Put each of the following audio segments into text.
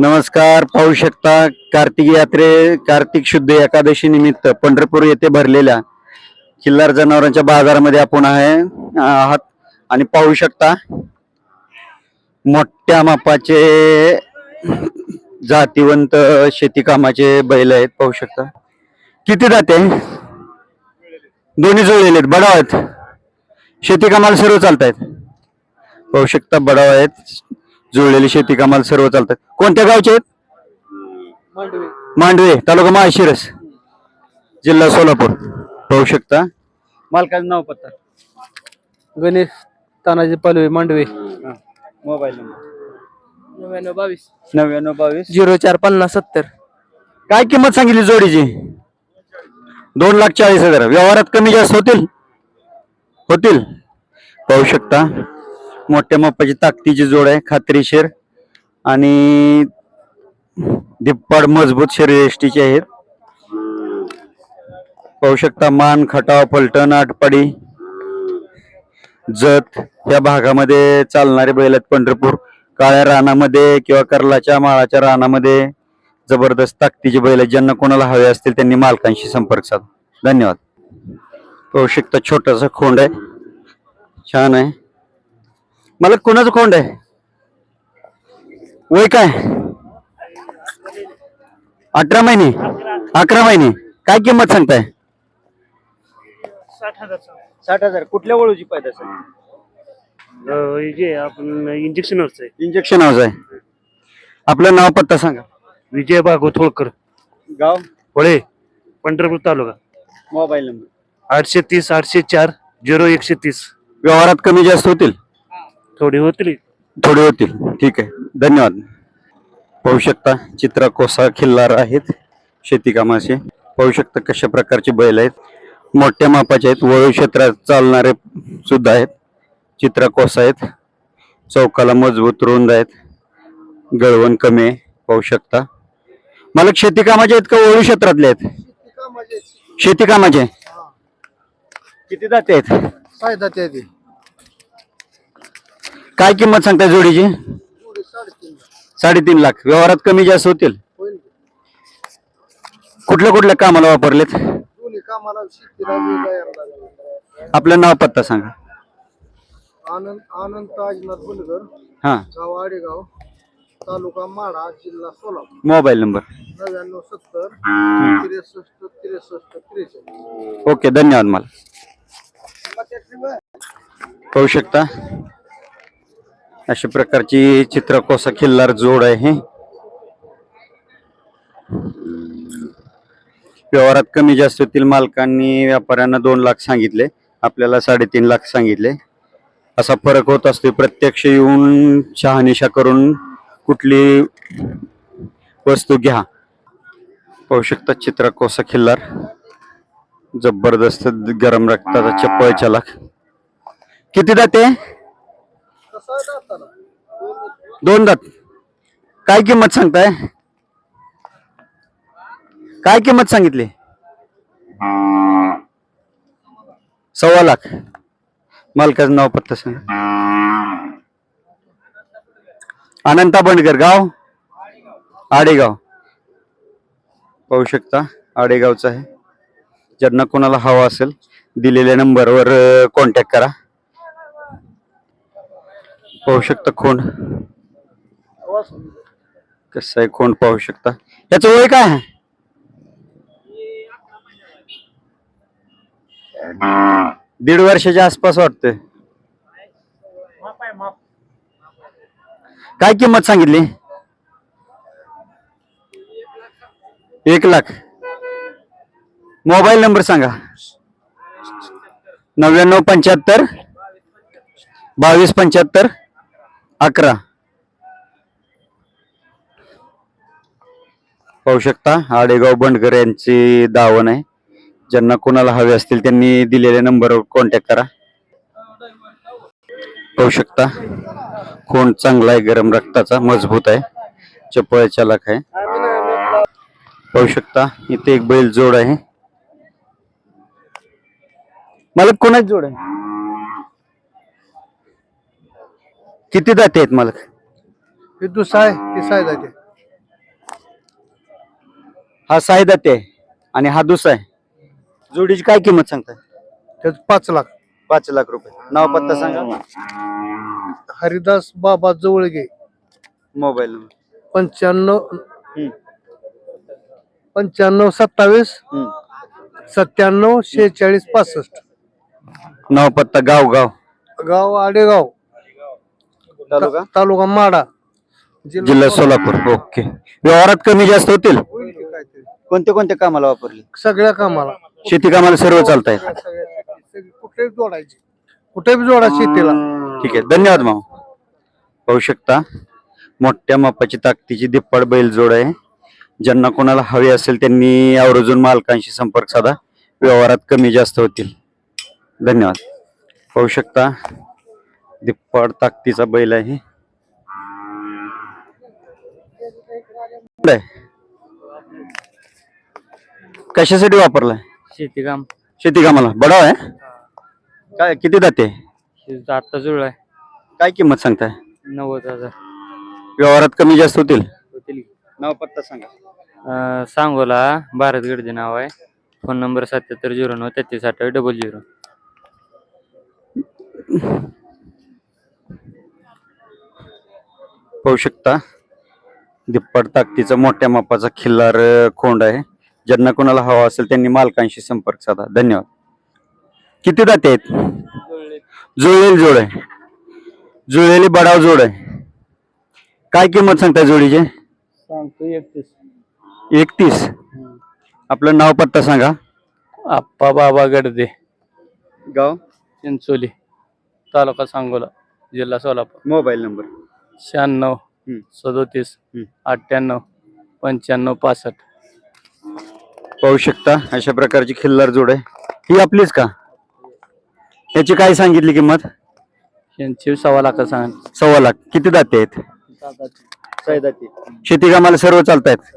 नमस्कार पाहू शकता कार्तिक यात्रे कार्तिक शुद्ध एकादशी निमित्त पंढरपूर येथे भरलेल्या किल्लार जनावरांच्या बाजारामध्ये आपण आहे आहात. आणि पाहू शकता मोठ्या मापाचे जातीवंत शेती कामाचे बैल आहेत. पाहू शकता. किती जाते दोन्ही जुळलेले आहेत. बडाव आहेत. शेती कामाला सर्व आहेत पाहू शकता बडाव आहेत. जुळलेली शेती कामाला सर्व चालतात. कोणत्या गावचे आहेत? मांडवे. तालुका माळशिरस जिल्हा सोलापूर. पाहू शकता. मालकाचं नाव पत्ता. गणेश तानाजी पालवे मांडवे. Mobile number. नव्याण्णव बावीस. नव्याण्णव बावीस. झिरो चार पन्नास सत्तर. काय किंमत सांगितली जोडीची? दोन लाख चाळीस हजार. व्यवहारात कमी जास्त होतील? होतील. पाहू शकता. मोठ्या मापाची ताकदीची जोड आहे खात्रीशीर आणि दिप्पाड मजबूत शरीरयष्टीचे आहेत. पाहू शकता मान खटाव फलटण आटपाडी जत या भागामध्ये चालणारे बैल आहेत पंढरपूर. काळ्या रानामध्ये किंवा कर्लाच्या माळाच्या रानामध्ये जबरदस्त ताकदीचे बैल आहेत. ज्यांना कोणाला हवे असतील त्यांनी मालकांशी संपर्क साधा. धन्यवाद. पाहू शकता छोटासा खोंड आहे. छान आहे. मला कोणाचं खोंड आहे? वय काय? अठरा महिने. अकरा महिने. काय किंमत सांगताय? साठ हजार कुठल्या वळूची पैदास आहे जे आपण इंजेक्शनवरच आहे. इंजेक्शन हाऊस आहे. आपलं नाव पत्ता सांगा. विजय भागवत होळकर गाव? होळे पंढरपूर तालुका. Mobile number. आठशे तीस आठशे चार झिरो एकशे तीस. व्यवहारात कमी जास्त होतील. थोडी होतील? थोडे होतील. ठीक आहे. धन्यवाद. पाहू शकता चित्रा कोसा खिल्लार आहेत. शेती कामाचे. पाहू शकता कशा प्रकारचे बैल आहेत. मोठ्या मापाचे आहेत. वळू क्षेत्रात चालणारे सुद्धा आहेत. चित्रा कोसा आहेत. चौकाला मजबूत रुंद आहेत. गळवण कमी आहे. पाहू शकता. मला शेती कामाचे आहेत का वळू क्षेत्रातले आहेत? शेती कामाचे किती जाते आहेत? फायदा काय किंमत सांगताय जोडीची? साडेतीन लाख. व्यवहारात कमी जास्त होतील? कुठल्या कुठल्या कामाला वापरलेत? आपलं नाव पत्ता सांगा. आनंद आनंद बुलगर हा. गाव आडेगाव तालुका माडा जिल्हा सोलापूर. Mobile number. नव्याण्णव सत्तर त्रेसष्ट त्रेसष्ट ओके धन्यवाद मला. पाहू शकता. अशा प्रकारची चित्रकोसा खिल्लार जोड आहे. व्यवहारात कमी जास्त होतील मालकांनी व्यापाऱ्यांना दोन लाख सांगितले आपल्याला साडेतीन लाख सांगितले. असा फरक होत असतो प्रत्यक्ष येऊन शहानिशा करून कुठली वस्तू घ्या. पाहू शकता चित्रकोसा खिल्लार जबरदस्त गरम रक्ताचा चप्पळ चालक किती दाते दोन दात. काय किंमत सांगताय? काय किंमत सांगितली? सव्वा लाख. मालकाचं नाव पत्ता सांग. अनंता बंडकर गाव आडेगाव. पाहू शकता आडेगावचं आहे. ज्यांना कोणाला हवा असेल दिलेल्या नंबरवर कॉन्टॅक्ट करा. पाहू शकता खोंड. कसं आहे खोंड पाहू शकता. याचं वय काय आहे? दीड वर्षाच्या आसपास वाटतंय. काय किंमत सांगितली? एक लाख. मोबाईल नंबर सांगा. नव्याण्णव पंच्याहत्तर बावीस पंच्याहत्तर अकरा. पाहू शकता आडेगाव बंडकर यांची दावण आहे. ज्यांना कोणाला हवे असतील त्यांनी दिलेल्या नंबरवर कॉन्टॅक्ट करा. पाहू शकता कोण चांगला आहे गरम रक्ताचा मजबूत आहे. चपळ चालक आहे. पाहू शकता इथे एक बैल जोड आहे. मला कोणाच जोड आहे? किती दाते आहेत मालक? हे दुसरा आहे तिसरा आहे जाते. हा साईदाते आहे आणि हा दुसरा आहे. जोडीची काय किंमत सांगताय? त्याच पाच लाख. पाच लाख रुपये. नाव पत्ता सांगा. हरिदास बाबा जवळगे. Mobile number. पंच्याण्णव हम्म, पंच्याण्णव सत्तावीस हम्म. सत्त्याण्णव शेहेचाळीस पासष्ट. नाव पत्ता गाव गाव. गाव आडेगाव. तालुका? माडा. जिल्हा सोलापूर. ओके. व्यवहारात कमी जास्त होतील. कोणत्या कोणत्या कामाला वापरली? सगळ्या कामाला. शेती कामाला सर्व चालत आहेत कुठे जोडायची. कुठे बी जोडा शेतीला ठीक आहे. धन्यवाद मामा. पाहू शकता मोठ्या मापाची ताकदीची दिप्पाड बैल जोड आहे. ज्यांना कोणाला हवे असेल त्यांनी आवर्जून मालकांशी संपर्क साधा. व्यवहारात कमी जास्त होतील. धन्यवाद. पाहू शकता दिप्पाड ताकदीचा बैल आहे. आहे? कशासाठी वापरलाय? शेती काम शेती कामाला बडाव आहे? काय किती जाते आता जुळलाय काय किंमत सांगताय? नव्वद हजार. व्यवहारात कमी जास्त होतील? होतील. नाव पत्ता सांगा. अं, सांगोला भारत गडजे नाव आहे. फोन नंबर सत्याहत्तर झिरो नऊ तेहतीस अठ्ठावीस डबल झिरो. पाहू शकता. दिप्पड ताकदीचा मोठ्या मापाचा खिल्लार खोंड आहे. ज्यांना कोणाला हवा असेल त्यांनी मालकांशी संपर्क साधा. धन्यवाद. किती दाते आहेत? जुळलेली जोड आहे. जुळलेली बडाव जोड आहे. काय किंमत सांगताय जोडीचे? सांगतो एकतीस. एकतीस. आपलं नाव पत्ता सांगा. आप्पा बाबा गडदे. गाव? चिंचोली. तालुका सांगोला जिल्हा सोलापूर. Mobile number. शहाण्णव हम्म. सदोतीस हम्म. अठ्ठ्याण्णव पंच्याण्णव पासष्ट. पाहू शकता अशा प्रकारची खिल्लार जोड आहे. ही आपलीच का? याची काय सांगितली किंमत? यांची सव्वा लाख सांग. सव्वा लाख. किती दाते आहेत? शेती कामाला सर्व चालतायत?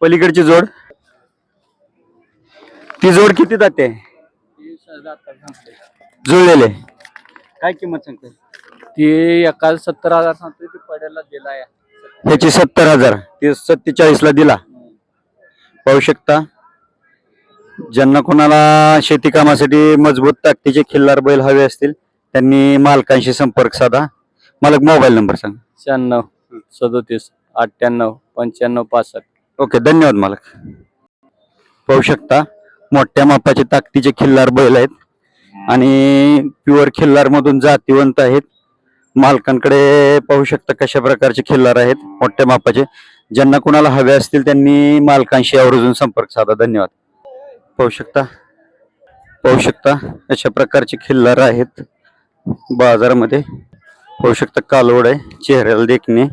पलीकडची जोड? ती जोड किती दाते? जुळलेले. काय किंमत सांगते ती एका सत्तर हजार सांगतो ती दिला आहे. ह्याची सत्तर हजार ती सत्तेचाळीस ला दिला. पाहू शकता ज्यांना कोणाला शेती कामासाठी मजबूत ताकदीचे खिल्लार बैल हवे असतील त्यांनी मालकांशी संपर्क साधा. मालक मोबाईल नंबर सांगा. शहाण्णव सदोतीस अठ्ठ्याण्णव पंच्याण्णव पासष्ट. ओके धन्यवाद मालक. पाहू शकता मोठ्या मापाचे ताकदीचे खिल्लार बैल आहेत. आणि प्युअर खिल्लार मधून जातीवंत आहेत. मालकांकडे पाहू शकता कशा प्रकारचे खिल्लार आहेत मोठ्या मापाचे. ज्यांना कुणाला हवे असतील त्यांनी मालकांशी आवर्जून संपर्क साधा. धन्यवाद. पाहू शकता. पाहू शकता अशा प्रकारचे खिल्लार आहेत बाजारामध्ये. पाहू शकता कालवड आहे चेहऱ्याला देखणे.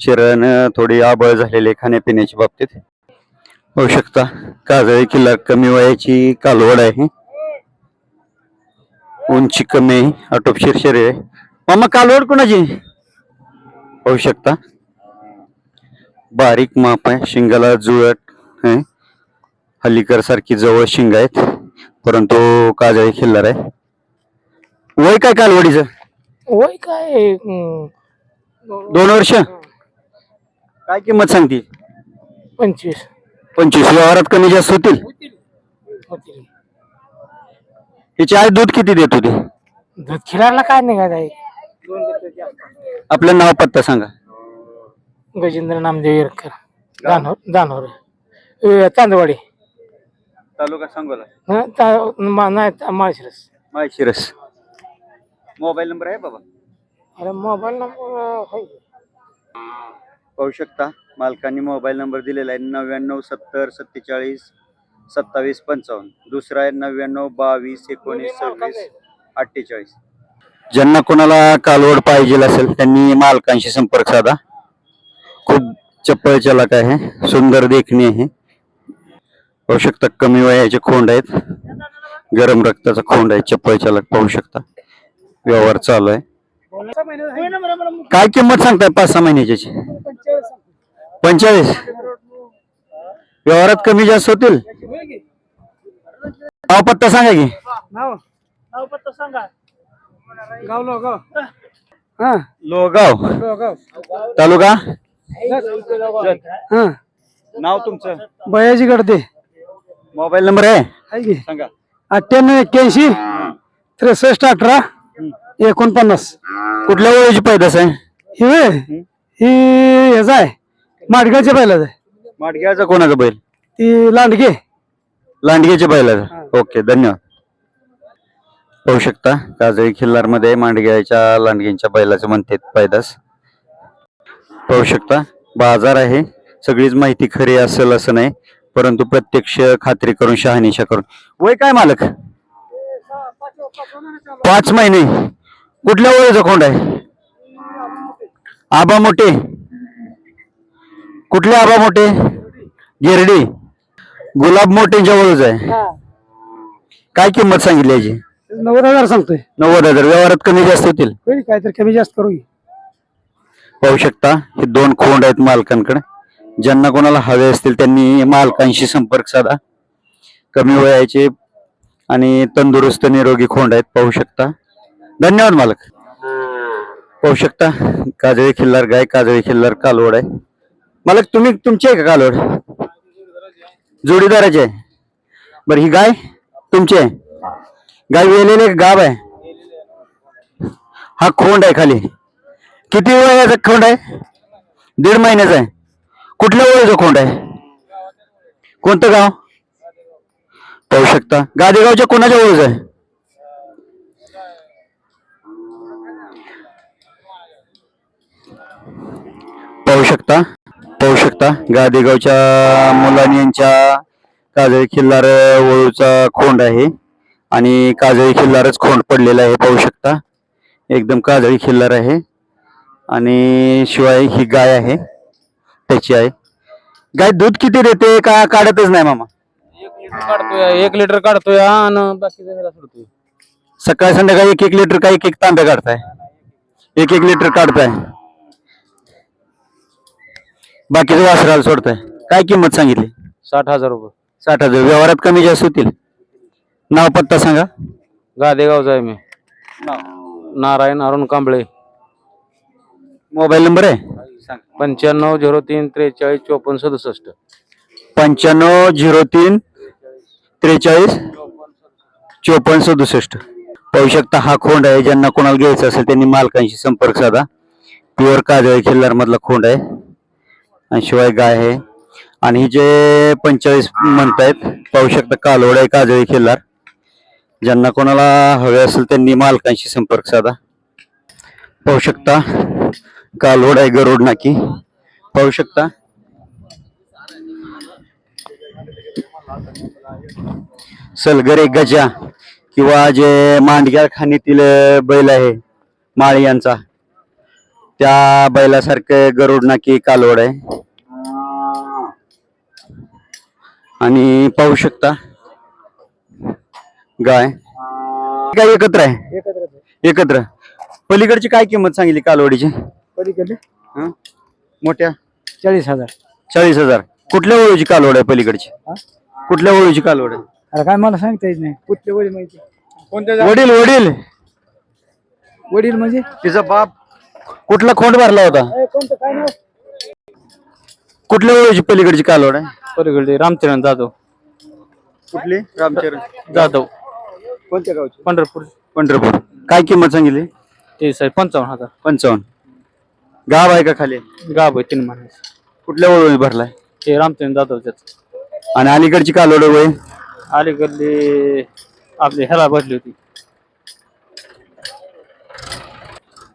शरीरानं थोडी आबळ झालेली आहे खाण्यापिण्याच्या बाबतीत. पाहू शकता काजळी किल्ला कमी वयाची कालवड आहे. उंची कमी आहे आटोपशीर शरीर आहे. मामा कालवड कोणाची? पाहू शकता. बारीक माप आहे शिंगाला जुळट आहे. हल्लीकर सारखी जवळ शिंग आहेत परंतु काजळी खिल्लार आहे. वय काय कालवडीचं? वय काय दोन वर्ष? काय किंमत सांगते पंचवीस. पंचवीस. व्यवहारात कमी जास्त होतील? हिची आई दूध किती देत होती? दूध खिलारला काय आहे? आपलं नाव पत्ता सांगा. गजेंद्र नामदेव येरकर. दानोर दानोर. अ, चांदवाडी. तालुका सांगोला. हं, ता- मा- नाही ता- माळशिरस. माळशिरस. मोबाईल नंबर आहे बाबा? अरे मोबाईल नंबर आहे. पाहू शकता मालकांनी मोबाईल नंबर दिलेला आहे नव्याण्णव सत्तर सत्तेचाळीस सत्तावीस पंचावन्न. दुसरा आहे नव्याण्णव बावीस एकोणीस सव्वीस अठ्ठेचाळीस. ज्यांना कोणाला कालवड पाहिजे असेल त्यांनी मालकांशी संपर्क साधा. खूप चप्पल चलाक आहे सुंदर देखणी आहे. पाहू शकता कमी वयाचे खोंड आहेत. गरम रक्ताचा खोंड आहे चप्पल चालक पाहू शकता. व्यवहार चालू आहे. काय किंमत सांगताय पाच सहा महिन्याची? पंचेचाळीस. व्यवहारात कमी जास्त होतील? नाव पत्ता सांगा की. गाव गाव लोगाव. तालुका? नाव तुमचं? बयाजी गडदे मोबाईल नंबर आहे? आहे की? सांगा. अठ्ठ्याण्णव एक्क्याऐंशी त्रेसष्ट अठरा एकोणपन्नास. कुठल्या वयाची पैदास आहे? ही होय? ही ह्याचा आहे. माडगावच्या बैलाच आहे. माडग्याचा कोणाचा बैल? ती लांडगे. लांडगेच्या बैलाचा. ओके धन्यवाद. पाहू शकता. काजळी खिल्लारमध्ये मांडग्याच्या लांडग्यांच्या बैलाचं म्हणते पैदास. पाहू शकता. बाजार आहे. सगळीच माहिती खरी असेल असं नाही परंतु प्रत्यक्ष खात्री करून शहानिशा करून. वय काय मालक? पाच महिने. कुठल्या वयाचा खोंड आहे? आबा मोठे. कुठले आबा मोठे? गिरडी. गुलाब मोठ्यांच्या वळूच आहे. काय किंमत सांगितली याची? नव्वद हजार सांगतोय. नव्वद हजार. व्यवहारात कमी जास्त होतील. होईल काहीतरी कमी जास्त करू. पाहू शकता हे दोन खोंड आहेत मालकांकडे. ज्यांना कोणाला हवे असतील त्यांनी मालकांशी संपर्क साधा. कमी वयाचे आणि तंदुरुस्त निरोगी खोंड आहेत पाहू शकता. धन्यवाद मालक. पाहू शकता काजळी खिल्लार गाय काजळी खिल्लार कालवड आहे. मालक तुम्ही तुमची आहे का कालवड? जोडीदाराची आहे. बरं ही गाय तुमची आहे? गाय वेलेली एक गाव आहे. हा खोंड आहे खाली. किती वयाचा खोंड आहे? दीड महिन्याचा आहे. कुठल्या वयाचा खोंड आहे? कोणतं गाव? पाहू शकता. गादेगावच्या कोणाच्या ओळख आहे? पाहू शकता. पाहू शकता. गादेगावच्या मुलांनी यांच्या काजळी खिल्लार वळूचा खोंड आहे. आणि काजळी खिल्लारच खोंड पडलेला आहे पाहू शकता. एकदम काजळी खिल्लार आहे. आणि शिवाय ही गाय आहे त्याची आहे. गाय दूध किती देते का काढतच नाही मामा? काढतोय एक लिटर काढतोय आणि सोडतोय. सकाळ संध्याकाळी एक एक लिटर का एक एक तांब्या काढताय? एक एक लिटर काढताय. बाकीचं वासराला सोडताय. काय किंमत सांगितली? साठ हजार रुपये. साठ हजार. व्यवहारात कमी जास्त होतील. नाव पत्ता सांगा. गादेगावचा आहे मी. नारायण अरुण कांबळे. मोबाईल नंबर आहे? पंच्याण्णव झिरो तीन त्रेचाळीस चोपन्न सदुसष्ट. पंच्याण्णव झिरो तीन त्रेचाळीस चोपन्न सदुसष्ट. पाहू शकता हा खोंड आहे ज्यांना कोणाला घ्यायचा असेल त्यांनी मालकांशी संपर्क साधा. प्युअर काजळी खिल्लार मधला खोंड आहे. आणि शिवाय गाय आहे. आणि ही जे पंचेचाळीस म्हणतायत पाहू शकता कालोड आहे काजळी खिल्लार. ज्यांना कोणाला हवे असेल त्यांनी मालकांशी संपर्क साधा. पाहू शकता कालोड आहे गरुड नाकी. पाहू शकता. सलगरे गजा किंवा जे मांडग्या खाणीतील बैल आहे माळी यांचा. त्या बैलासारखे गरुड नाकी कालवड आहे. आणि पाहू शकता गाय? काय एकत्र आहे? एकत्र. पलीकडची काय किंमत सांगितली कालवडीची? पलीकडे हं? मोठ्या? चाळीस हजार. चाळीस हजार. कुठल्या वळूची कालवड आहे पलीकडची? कुठल्या वळूची कालवड आहे? अरे काय मला सांगता येत नाही. कुठले वडील माहिती? वडील वडील. वडील म्हणजे? तिचा बाप कुठला खोंड भरला होता? कोणतं? काय नाव? कुठल्या वळूची पलीकडची कालवड आहे? पलीकडे रामचरण जाधव. कुठली? रामचरण. जाधव. कोणत्या गावची? पंढरपूर. पंढरपूर. काय किंमत सांगितली? ते साहेब पंचावन्न हजार. पंचावन्न. गाव आहे का खाली? गाव आहे तीन महिन्याचं कुठल्या वळूची भरलाय? ते रामचरण जाधवच्याच. आणि अलीकडची कालवड वय? अलीकडले आपली ह्याला बसली होती.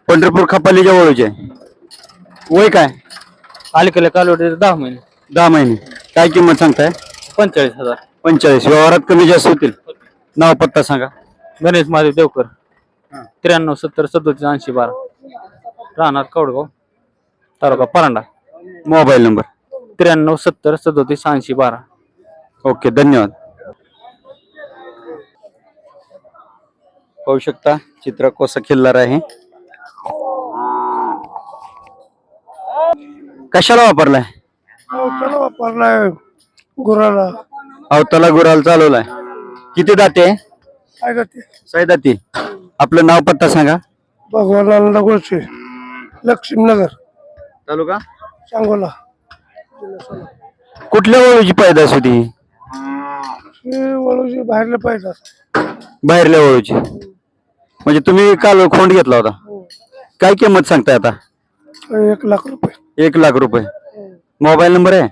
पंढरपूर खपालीच्या वळूची वय काय? अलीकडे कालवडे दहा महिने. दहा महिने. काय किंमत सांगताय? पंचेचाळीस हजार. पंचेचाळीस. व्यवहारात कमी जास्त होतील. नाव पत्ता सांगा. गणेश महादेव देवकर. त्र्याण्णव सत्तर सदोतीस ऐंशी बारा. राहणार कवडगाव तालुका परांडा. Mobile number. त्र्याण्णव सत्तर सदोतीस ऐंशी बारा. ओके धन्यवाद. पाहू शकता चित्र कोसा खिल्लार आहे. कशाला वापरलाय? वापरलाय गुराला. अवताला गुराल चालवलाय. किती दाते? काय साई दाती. आपलं नाव पत्ता सांगा. भगवानाला गोळचे लक्ष्मीनगर चालू का सांगोला. कुठल्या वळूची पैदास होती? ही? वळूची बाहेरला पाहिजे बाहेरल्या वळूची. म्हणजे तुम्ही काल खोंड घेतला होता. काय किंमत सांगताय आता? एक लाख रुपये. एक लाख रुपये. मोबाईल नंबर आहे?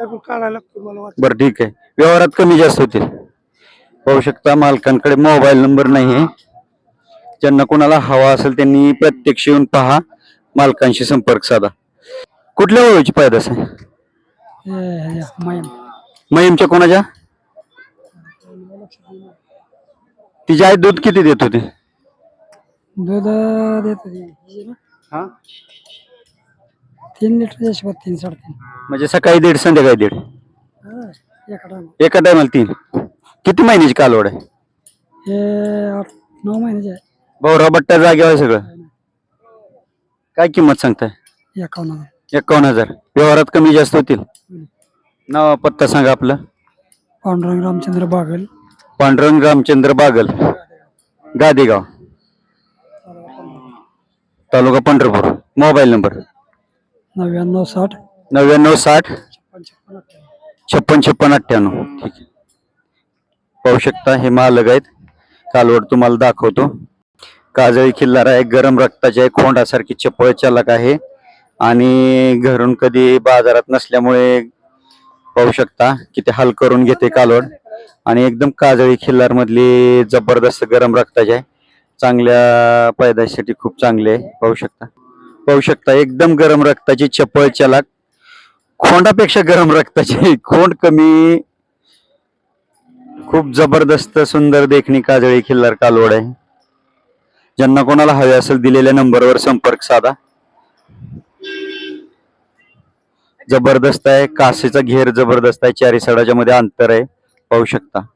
ऐकून काढायला लागतो मला वाटतं. बरं ठीक आहे. व्यवहारात कमी जास्त होतील. पाहू शकता मालकांकडे मोबाईल नंबर नाही. आहे ज्यांना कोणाला हवा असेल त्यांनी प्रत्यक्ष येऊन पहा. मालकांशी संपर्क साधा. कुठल्या वळूची पैदास आहे? महिमच्या कोणाच्या? तिच्या आई दूध किती देत होते? दूध देत तीन लिटर हिशोबात तीन साडेतीन. म्हणजे सकाळी दीड संध्याकाळी दीड? एका टायमाला तीन. किती महिन्याची कालवड आहे? हे आठ नऊ महिन्याचे आहे. भाऊराव बट्टा जागेवर आहे सगळं? काय किंमत सांगताय? एकावन्न हजार. एकावन्न हजार. व्यवहारात कमी जास्त होतील? नाव पत्ता सांगा आपलं. पांडुरंग रामचंद्र बागल. पांडुरंग रामचंद्र बागल. गादेगाव. तालुका पंढरपूर. Mobile number? नव्याण्णव साठ. नव्याण्णव साठ. छप्पन छप्पन अठ्ठ्याण्णव. ठीक आहे. पाहू शकता हे मालक आहेत. कालवड तुम्हाला दाखवतो. काजळी खिल्लार आहे गरम रक्ताची आहे खोंडासारखी चपळ चालक आहे. आणि घरून कधी बाजारात नसल्यामुळे पाहू शकता किती हाल करून घेते कालवड. आणि एकदम काजळी खिल्लार मधली जबरदस्त गरम रक्ताची आहे. चांगल्या पैदाशीसाठी खूप चांगली आहे पाहू शकता. पाहू शकता एकदम गरम रक्ताची चपळ चालक. खोंडापेक्षा गरम रक्ताची खोंड कमी खूप जबरदस्त सुंदर देखणी काजळी खिल्लार कालवड आहे. ज्यांना कोणाला हवे असेल दिलेल्या नंबरवर संपर्क साधा. जबरदस्त आहे कासेचा घेर जबरदस्त आहे चारी सडाच्या मध्ये अंतर आहे. पाहू शकता.